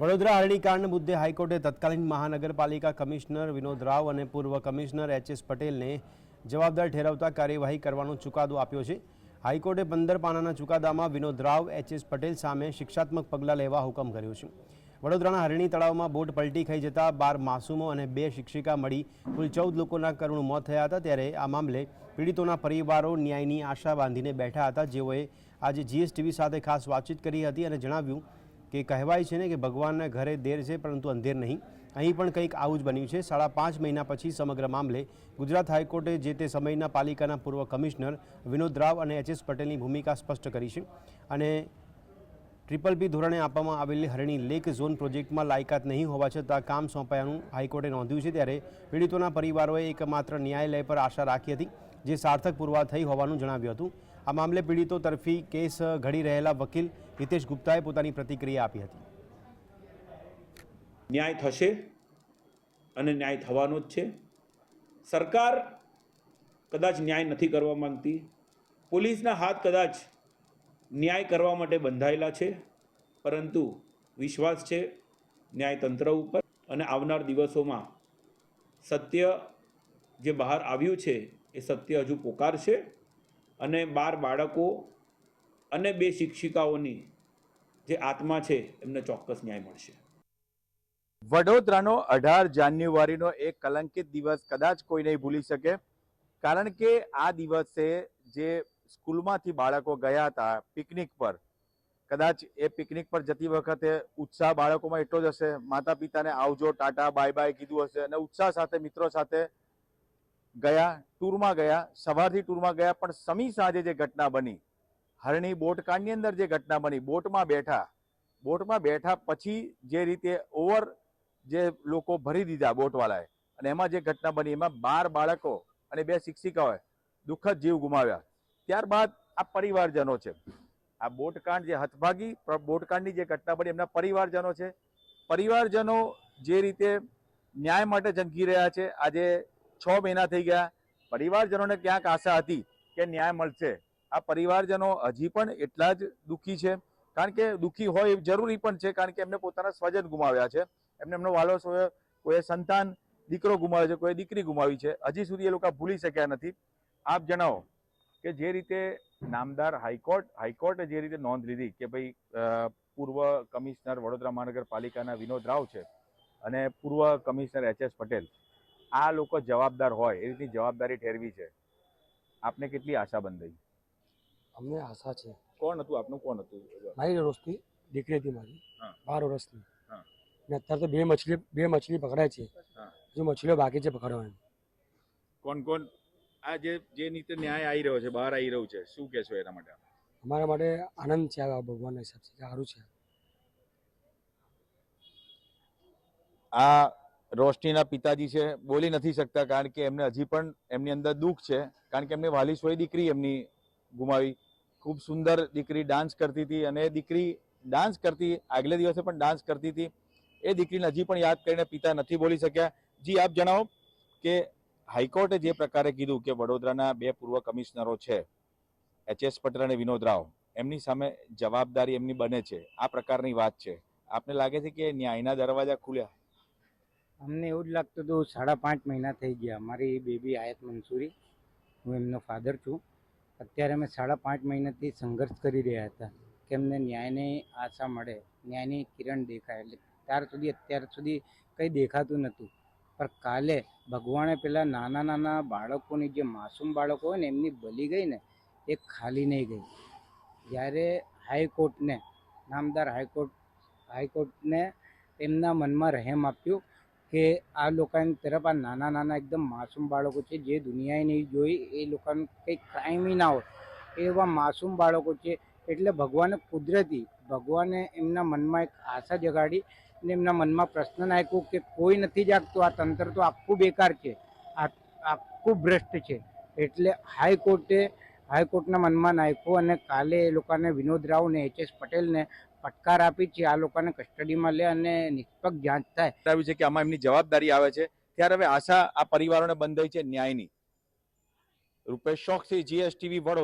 વડોદરા હરણીકાંડ મુદ્દે હાઈકોર્ટે તત્કાલીન મહાનગરપાલિકા કમિશનર વિનોદ રાવ અને પૂર્વ કમિશનર એચ એસ પટેલને જવાબદાર ઠેરવતા કાર્યવાહી કરવાનો ચુકાદો આપ્યો છે. હાઈકોર્ટે પંદર પાનાના ચુકાદામાં વિનોદ રાવ, એચ એસ પટેલ સામે શિક્ષાત્મક પગલાં લેવા હુકમ કર્યો છે. વડોદરાના હરણી તળાવમાં બોટ પલટી ખાઈ જતા બાર માસૂમો અને બે શિક્ષિકા મળી. કુલ ચૌદ લોકોના કરુણ મોત થયા હતા. ત્યારે આ મામલે પીડિતોના પરિવારો ન્યાયની આશા બાંધીને બેઠા હતા. જેઓએ આજે જીએસટીવી સાથે ખાસ વાતચીત કરી હતી અને જણાવ્યું કે કહેવાય છે ને કે ભગવાનના ઘરે દેર છે, પરંતુ અંધેર નહીં. અહીં પણ કંઈક આવું જ બન્યું છે. સાડા પાંચ મહિના પછી સમગ્ર મામલે ગુજરાત હાઈકોર્ટે જે તે સમયના પાલિકાના પૂર્વ કમિશનર વિનોદ રાવ અને એચ એસ પટેલની ભૂમિકા સ્પષ્ટ કરી છે અને ટ્રિપલ બી ધોરણે આપવામાં આવેલી હરણી લેક ઝોન પ્રોજેક્ટમાં લાયકાત નહીં હોવા છતાં કામ સોંપાયાનું હાઈકોર્ટે નોંધ્યું છે ત્યારે પીડિતોના પરિવારોએ એકમાત્ર ન્યાયાલય પર આશા રાખી હતી, જે સાર્થક પુરવાર થઈ હોવાનું જણાવ્યું હતું. આ મામલે પીડિતો તરફી કેસ ઘડી રહેલા વકીલ હિતેશ ગુપ્તાએ પોતાની પ્રતિક્રિયા આપી હતી. ન્યાય થશે અને ન્યાય થવાનો જ છે. સરકાર કદાચ ન્યાય નથી કરવા માંગતી. પોલીસના હાથ કદાચ ન્યાય કરવા માટે બંધાયેલા છે, પરંતુ વિશ્વાસ છે ન્યાયતંત્ર ઉપર. અને આવનાર દિવસોમાં સત્ય જે બહાર આવ્યું છે, એ સત્ય હજુ પોકાર છે. અને બાર બાળકો અને બે શિક્ષિકાઓની જે આત્મા છે, એમને ચોક્કસ ન્યાય મળશે. વડોદરાનો અઢાર જાન્યુઆરીનો એક કલંકિત દિવસ કદાચ કોઈ નહીં ભૂલી શકે, કારણ કે આ દિવસે જે સ્કૂલમાંથી બાળકો ગયા હતા પિકનિક પર, કદાચ એ પિકનિક પર જતી વખતે ઉત્સાહ બાળકોમાં એટલો જ હશે માતા પિતાને આવજો, ટાટા બાય બાય કીધું હશે અને ઉત્સાહ સાથે, મિત્રો સાથે ગયા, ટૂરમાં ગયા, સવારથી ટૂરમાં ગયા, પણ સમી સાંજે જે ઘટના બની, હરણી બોટકાંડની અંદર જે ઘટના બની, બોટમાં બેઠા બોટમાં બેઠા પછી જે રીતે ઓવર જે લોકો ભરી દીધા બોટવાળાએ, અને એમાં જે ઘટના બની, એમાં બાર બાળકો અને બે શિક્ષિકાઓએ દુઃખદ જીવ ગુમાવ્યા. ત્યારબાદ આ પરિવારજનો છે. આ બોટકાંડ જે હથભાગી બોટકાંડની જે ઘટના બની, એમના પરિવારજનો છે. પરિવારજનો જે રીતે ન્યાય માટે ઝંકી રહ્યા છે, આજે છ મહિના થઈ ગયા. પરિવારજનોને ક્યાંક આશા હતી કે ન્યાય મળશે. આ પરિવારજનો હજી પણ એટલા જ દુઃખી છે. કારણ કે દુઃખી હોય એ જરૂરી પણ છે, કારણ કે એમને પોતાના સ્વજન ગુમાવ્યા છે. એમને એમનો વાલો કોઈ સંતાન, દીકરો ગુમાવ્યો છે, કોઈ દીકરી ગુમાવી છે. હજી સુધી એ લોકો ભૂલી શક્યા નથી. આપ જણાવો કે જે રીતે નામદાર હાઈકોર્ટ, હાઈકોર્ટે જે રીતે નોંધ લીધી કે ભાઈ પૂર્વ કમિશનર વડોદરા મહાનગરપાલિકાના વિનોદ રાવ છે અને પૂર્વ કમિશનર એચ એસ પટેલ આ લોકો જવાબદાર હોય એ રીતની જવાબદારી ઠેરવી છે. આપને કેટલી આશા બંધાઈ? અમને આશા છે. કોણ હતું? આપનું કોણ હતું? મારી દોસ્તી દીકરી હતી મારી. બાર વર્ષની. ને અત્યારે તો બે મછલી બે મછલી પકડાય છે. હા. જો મછલીઓ બાકી છે પકડવાની. કોણ કોણ? આ જે જે રીતે ન્યાય આવી રહ્યો છે બહાર આવી રહ્યું છે શું કહેશો એના માટે? અમારા માટે આનંદ છે આ ભગવાનના હિસાબથી સારું છે. આ રોશનીના પિતાજી છે, બોલી નથી શકતા કારણ કે એમને હજી પણ એમની અંદર દુઃખ છે. કારણ કે એમની વાલી સોય દીકરી એમની ગુમાવી. ખૂબ સુંદર દીકરી ડાન્સ કરતી હતી અને દીકરી ડાન્સ કરતી, આગલે દિવસે પણ ડાન્સ કરતી હતી. એ દીકરીને હજી પણ યાદ કરીને પિતા નથી બોલી શક્યા. જી, આપ જણાવો કે હાઈકોર્ટે જે પ્રકારે કીધું કે વડોદરાના બે પૂર્વ કમિશનરો છે એચએસ પટેલ અને વિનોદ રાવ, એમની સામે જવાબદારી એમની બને છે. આ પ્રકારની વાત છે. આપને લાગે છે કે ન્યાયના દરવાજા ખુલ્યા? અમને એવું જ લાગતું હતું, સાડા પાંચ મહિના થઈ ગયા. મારી બેબી આયત મંસૂરી. હું એમનો ફાધર છું. અત્યારે અમે સાડા પાંચ મહિનાથી સંઘર્ષ કરી રહ્યા હતા કે અમને ન્યાયની આશા મળે. ન્યાયની કિરણ દેખાય. એટલે ત્યાર સુધી, અત્યાર સુધી કંઈ દેખાતું નહોતું. પણ કાલે ભગવાને પેલા નાના નાના બાળકોની જે માસૂમ બાળકો હોય ને, એમની બલી ગઈ ને, એ ખાલી નહીં ગઈ. જ્યારે હાઈકોર્ટને, નામદાર હાઈકોર્ટ, હાઈકોર્ટને એમના મનમાં રહેમ આપ્યું કે આ લોકોની તરફ આ નાના નાના એકદમ માસૂમ બાળકો છે, જે દુનિયાએ નહીં જોઈ, એ લોકોનું કંઈ ક્રાઇમ ના હોય. એવા માસૂમ બાળકો છે, એટલે ભગવાને કુદરતી, ભગવાને એમના મનમાં એક આશા જગાડી અને એમના મનમાં પ્રશ્ન નાખ્યો કે કોઈ નથી જાગતું, આ તંત્ર તો આખું બેકાર છે, આ આખું ભ્રષ્ટ છે. એટલે હાઈકોર્ટે, હાઈકોર્ટના મનમાં નાખ્યું અને કાલે એ લોકોને વિનોદ રાવ ને એચ એસ પટેલને ફટકાર આપી છે, આ લોકોને કસ્ટડીમાં લે અને નિષ્પક્ષ જાંચ થાય. છે કે આમાં એમની જવાબદારી આવે છે. ત્યારે હવે આશા આ પરિવારોને બંધાઈ છે ન્યાયની. રૂપેશ શોખ છે જીએસટીવી વડોદરા.